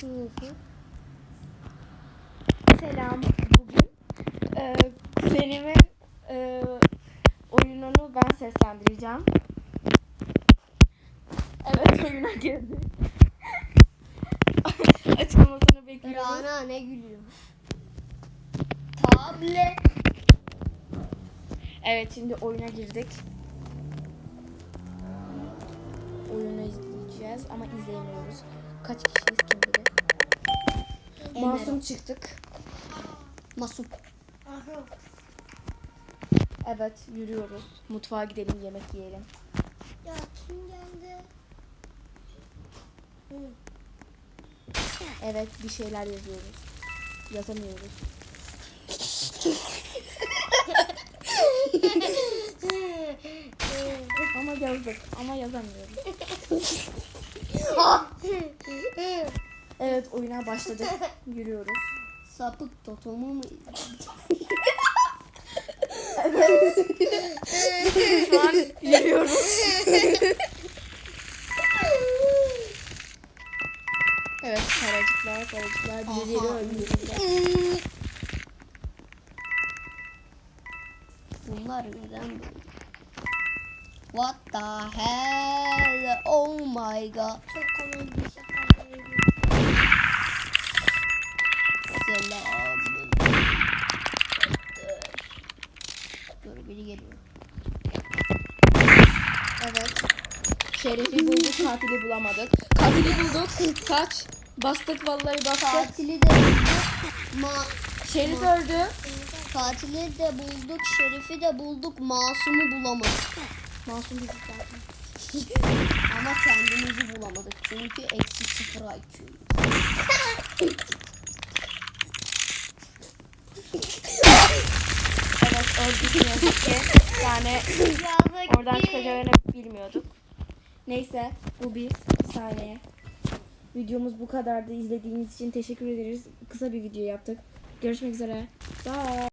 Hı. Selam. Bugün e, kuzenimin e, oyununu ben seslendireceğim. Evet oyuna girdi. Açılmasını bekliyoruz. Rana ne gülüyor? Tablet. Evet şimdi oyuna girdik. Oyunu izleyeceğiz ama izleyemiyoruz. Kaç. Emre. Masum çıktık. Masum. Evet yürüyoruz. Mutfağa gidelim yemek yiyelim. Ya kim geldi? Evet bir şeyler yazıyoruz. Yazamıyoruz. Ama yazdık ama yazamıyoruz. Evet oyuna başladık. Yürüyoruz. Sapık totomu mu? Şu an yürüyoruz. Evet karacıklar karacıklar birileri Aha. öldürüldü. Bunlar neden böyle? What the hell? Oh my god. Çok komik bir şaka biri geliyor. Evet. Şerifi bulduk katili bulamadık. Katili bulduk. Kaç. Bastık vallahi bastık. Katili de bulduk. Ma Şerif öldü. katili de bulduk. Şerifi de bulduk. Masumu bulamadık. Masum bizi zaten. Ama kendimizi bulamadık. Çünkü eksi sıfır IQ. Evet öldük ne yazık ki. Yani oradan çıkacağını bilmiyorduk. Neyse bu bir saniye. Videomuz bu kadardı. İzlediğiniz için teşekkür ederiz. Kısa bir video yaptık. Görüşmek üzere. Bye.